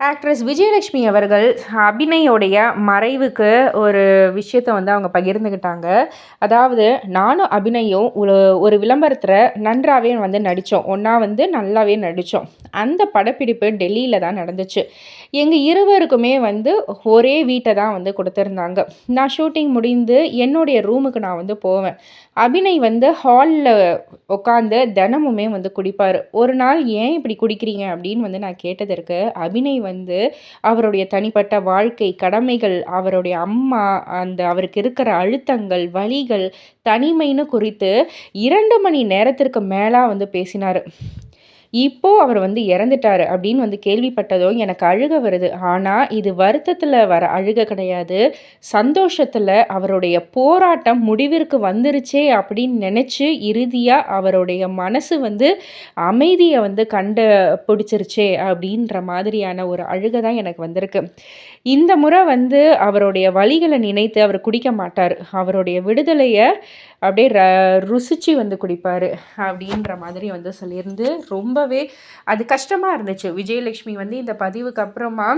Actress Vijayalakshmi அவர்கள் அபிநயோடைய மறைவுக்கு ஒரு விஷயத்தை வந்து அவங்க பகிர்ந்துக்கிட்டாங்க அதாவது நானும் அபிநயும் ஒரு ஒரு விளம்பரத்தில் நன்றாகவே வந்து நடித்தோம் ஒன்றா வந்து நல்லாவே நடித்தோம் அந்த படப்பிடிப்பு டெல்லியில் தான் நடந்துச்சு. எங்கள் இருவருக்குமே வந்து ஒரே வீட்டை தான் வந்து கொடுத்துருந்தாங்க. நான் ஷூட்டிங் முடிந்து என்னுடைய ரூமுக்கு நான் வந்து போவேன். அபிநய் வந்து ஹாலில் உட்காந்து தினமுமே வந்து குடிப்பார். ஒரு நாள் ஏன் இப்படி குடிக்கிறீங்க அப்படின்னு வந்து நான் கேட்டதற்கு அபிநய் வந்து வந்து அவருடைய தனிப்பட்ட வாழ்க்கை கடமைகள் அவருடைய அம்மா அந்த அவருக்கு இருக்கிற அழுத்தங்கள் வழிகள் தனிமைன்னு குறித்து இரண்டு மணி நேரத்திற்கு மேலாக வந்து பேசினார். இப்போ அவர் வந்து இறந்துட்டாரு அப்படின்னு வந்து கேள்விப்பட்டதும் எனக்கு அழுக வருது. ஆனால் இது வருத்தத்தில் வர அழுக கிடையாது. சந்தோஷத்தில் அவருடைய போராட்டம் முடிவிற்கு வந்துருச்சே அப்படின்னு நினச்சி இறுதியாக அவருடைய மனசு வந்து அமைதியை வந்து கண்டு பிடிச்சிருச்சே அப்படின்ற மாதிரியான ஒரு அழுகை தான் எனக்கு வந்திருக்கு. இந்த முறை வந்து அவருடைய வழிகளை நினைத்து அவர் குடிக்க மாட்டார். அவருடைய விடுதலையை அப்படியே ர ருசித்து வந்து குடிப்பார் அப்படின்ற மாதிரி வந்து சொல்லியிருந்து ரொம்பவே அது கஷ்டமாக இருந்துச்சு. விஜயலட்சுமி வந்து இந்த பதிவுக்கு அப்புறமா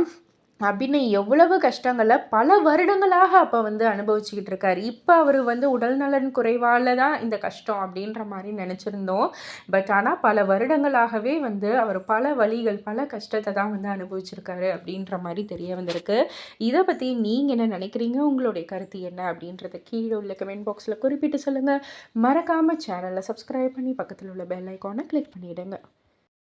அப்படின்னு எவ்வளவு கஷ்டங்களை பல வருடங்களாக அப்போ வந்து அனுபவிச்சுக்கிட்டு இருக்காரு. இப்போ அவர் வந்து உடல் நலன் குறைவால் தான் இந்த கஷ்டம் அப்படின்ற மாதிரி நினச்சிருந்தோம். பட் ஆனால் பல வருடங்களாகவே வந்து அவர் பல வழிகள் பல கஷ்டத்தை தான் வந்து அனுபவிச்சிருக்காரு அப்படின்ற மாதிரி தெரிய வந்திருக்கு. இதை பற்றி நீங்கள் என்ன நினைக்கிறீங்க? உங்களுடைய கருத்து என்ன அப்படின்றத கீழே உள்ள கமெண்ட் பாக்ஸில் குறிப்பிட்டு சொல்லுங்கள் மறக்காமல் சேனலை சப்ஸ்கிரைப் பண்ணி பக்கத்தில் உள்ள பெல் ஐக்கானை கிளிக் பண்ணிவிடுங்க